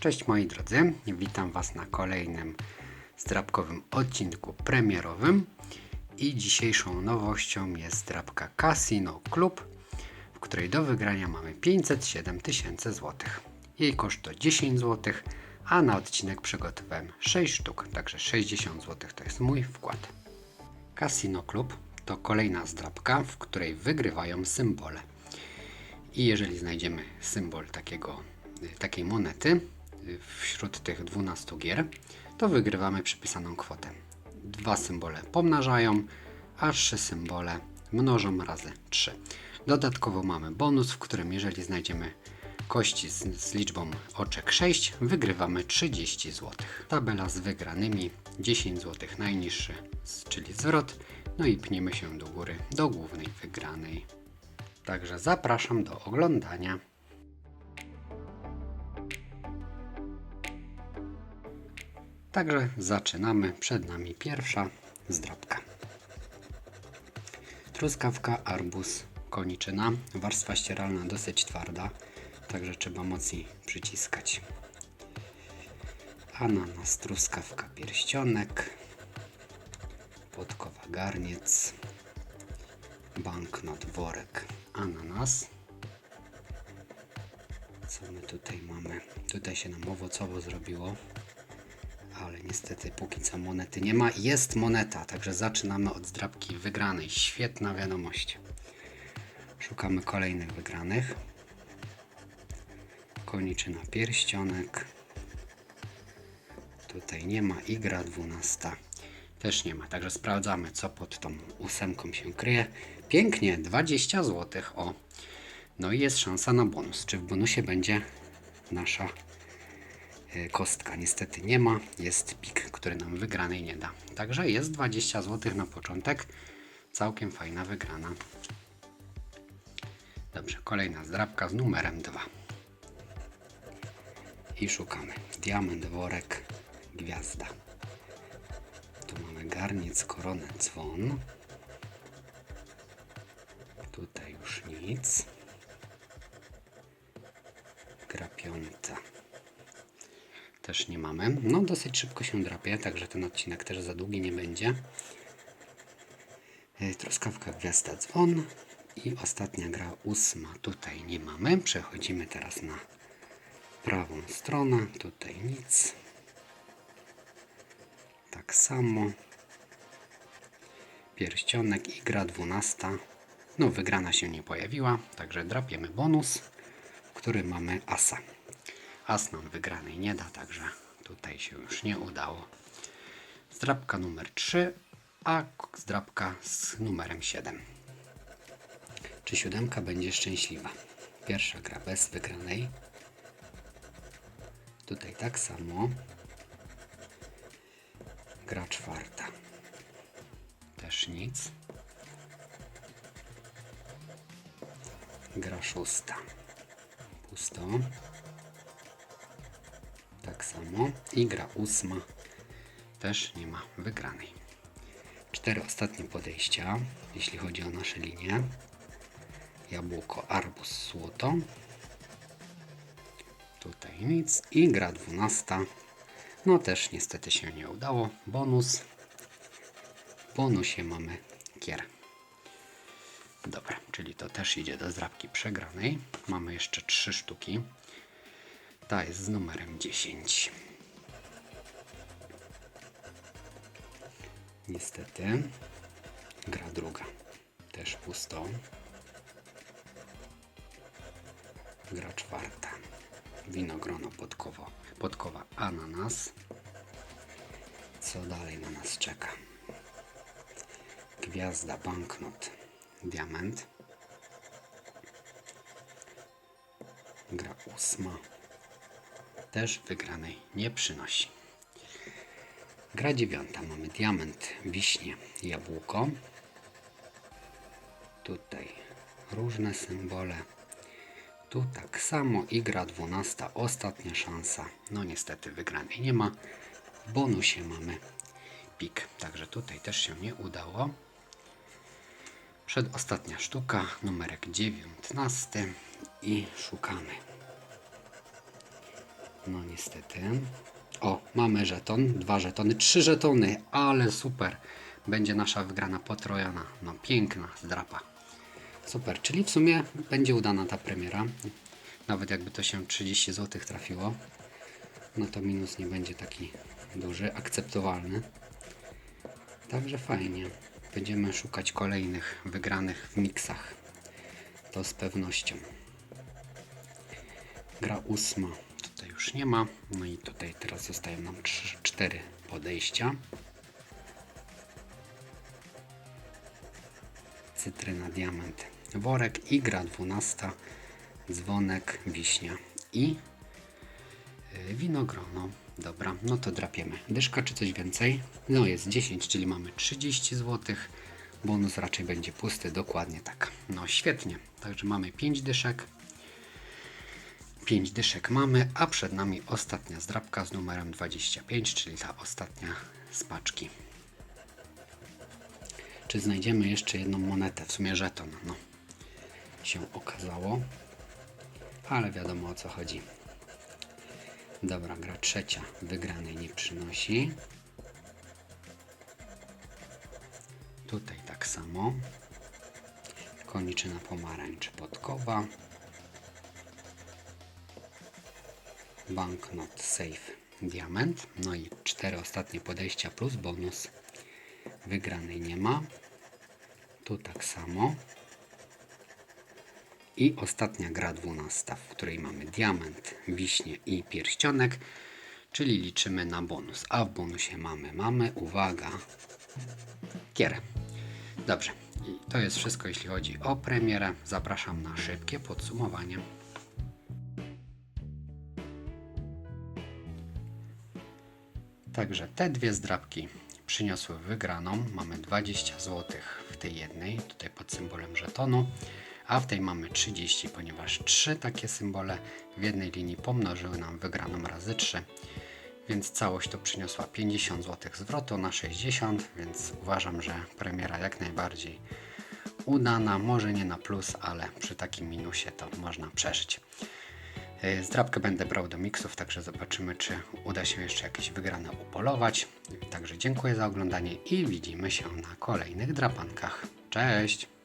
Cześć moi drodzy, witam Was na kolejnym zdrabkowym odcinku premierowym i dzisiejszą nowością jest drabka Casino Club, w której do wygrania mamy 507 tysięcy złotych. Jej koszt to 10 złotych, a na odcinek przygotowałem 6 sztuk, także 60 złotych to jest mój wkład. Casino Club to kolejna zdrabka, w której wygrywają symbole. I jeżeli znajdziemy symbol takiego, takiej monety wśród tych 12 gier, to wygrywamy przypisaną kwotę. Dwa symbole pomnażają, a trzy symbole mnożą razy 3. Dodatkowo mamy bonus, w którym jeżeli znajdziemy kości z, z liczbą oczek 6, wygrywamy 30 zł. Tabela z wygranymi 10 zł najniższy, czyli zwrot, no i pniemy się do góry do głównej wygranej. Także zapraszam do oglądania. Także zaczynamy. Przed nami pierwsza zdrabka. Truskawka, arbuz, koniczyna. Warstwa ścieralna dosyć twarda, także trzeba mocniej przyciskać. Ananas, truskawka, pierścionek. Podkowa, garniec. Banknot, worek, ananas. Co my tutaj mamy? Tutaj się nam owocowo zrobiło. Ale niestety póki co monety nie ma. Jest moneta, także zaczynamy od zdrabki wygranej. Świetna wiadomość. Szukamy kolejnych wygranych. Koniczyna pierścionek. Tutaj nie ma. Igra 12. Też nie ma. Także sprawdzamy, co pod tą ósemką się kryje. Pięknie, 20 zł. O. No i jest szansa na bonus. Czy w bonusie będzie nasza kostka? Niestety nie ma. Jest pik, który nam wygranej nie da. Także jest 20 zł na początek. Całkiem fajna wygrana. Dobrze, kolejna zdrabka z numerem 2. I szukamy. Diament, worek, gwiazda. Tu mamy garniec, koronę, dzwon. Tutaj już nic. Gra piąta. Też nie mamy. No dosyć szybko się drapie, także ten odcinek też za długi nie będzie. E, Truskawka, gwiazda, dzwon. I ostatnia gra ósma. Tutaj nie mamy. Przechodzimy teraz na prawą stronę. Tutaj nic. Tak samo. Pierścionek i gra 12. No, wygrana się nie pojawiła, także drapiemy bonus, w którym mamy asa. As nam wygranej nie da, także tutaj się już nie udało. Zdrabka numer 3, a zdrabka z numerem 7. Czy siódemka będzie szczęśliwa? Pierwsza gra bez wygranej. Tutaj tak samo. Gra czwarta. Też nic. Gra szósta. Pusto. Tak samo. I gra ósma. Też nie ma wygranej. Cztery ostatnie podejścia, jeśli chodzi o nasze linie. Jabłko, arbuz, złoto. Tutaj nic. I gra dwunasta. No też niestety się nie udało. Bonus. W bonusie mamy kier. Dobra, czyli to też idzie do zdrabki przegranej. Mamy jeszcze trzy sztuki. Ta jest z numerem 10. Niestety. Gra druga. Też pusto. Gra czwarta. Winogrono podkowo, podkowa ananas. Co dalej na nas czeka? Gwiazda, banknot, diament. Gra ósma. Też wygranej nie przynosi. Gra dziewiąta. Mamy diament, wiśnie, jabłko. Tutaj różne symbole. Tu tak samo i gra 12, ostatnia szansa. No niestety wygranej nie ma. W bonusie mamy pik, także tutaj też się nie udało. Przedostatnia sztuka, numerek 19 i szukamy. No niestety. O, mamy żeton, dwa żetony, trzy żetony, ale super. Będzie nasza wygrana potrojona. No piękna zdrapa. Super, czyli w sumie będzie udana ta premiera. Nawet jakby to się 30 zł trafiło, no to minus nie będzie taki duży, akceptowalny. Także fajnie. Będziemy szukać kolejnych wygranych w miksach. To z pewnością. Gra ósma już nie ma. No i tutaj teraz zostają nam trzy, cztery podejścia. Cytryna, diament, worek i gra dwunasta. Dzwonek, wiśnia i yy, winogrono. Dobra, no to drapiemy. Dyszka czy coś więcej? No jest 10, czyli mamy 30 zł. Bonus raczej będzie pusty, dokładnie tak. No świetnie. Także mamy 5 dyszek. 5 dyszek mamy, a przed nami ostatnia zdrabka z numerem 25, czyli ta ostatnia z paczki. Czy znajdziemy jeszcze jedną monetę, w sumie żeton, no. Się okazało, ale wiadomo o co chodzi. Dobra, gra trzecia wygranej nie przynosi. Tutaj tak samo. Koniczyna pomarańcz podkowa. Banknot safe diament. No i cztery ostatnie podejścia plus bonus. Wygranej nie ma. Tu tak samo. I ostatnia gra 12, w której mamy diament, wiśnie i pierścionek, czyli liczymy na bonus. A w bonusie mamy, mamy, uwaga, kierę. Dobrze, i to jest wszystko jeśli chodzi o premierę. Zapraszam na szybkie podsumowanie. Także te dwie zdrabki przyniosły wygraną. Mamy 20 zł w tej jednej, tutaj pod symbolem żetonu, a w tej mamy 30, ponieważ trzy takie symbole w jednej linii pomnożyły nam wygraną razy 3. Więc całość to przyniosła 50 zł zwrotu na 60, więc uważam, że premiera jak najbardziej udana. Może nie na plus, ale przy takim minusie to można przeżyć. Yy, Zdrabkę będę brał do miksów, także zobaczymy, czy uda się jeszcze jakieś wygrane upolować. Także dziękuję za oglądanie i widzimy się na kolejnych drapankach. Cześć!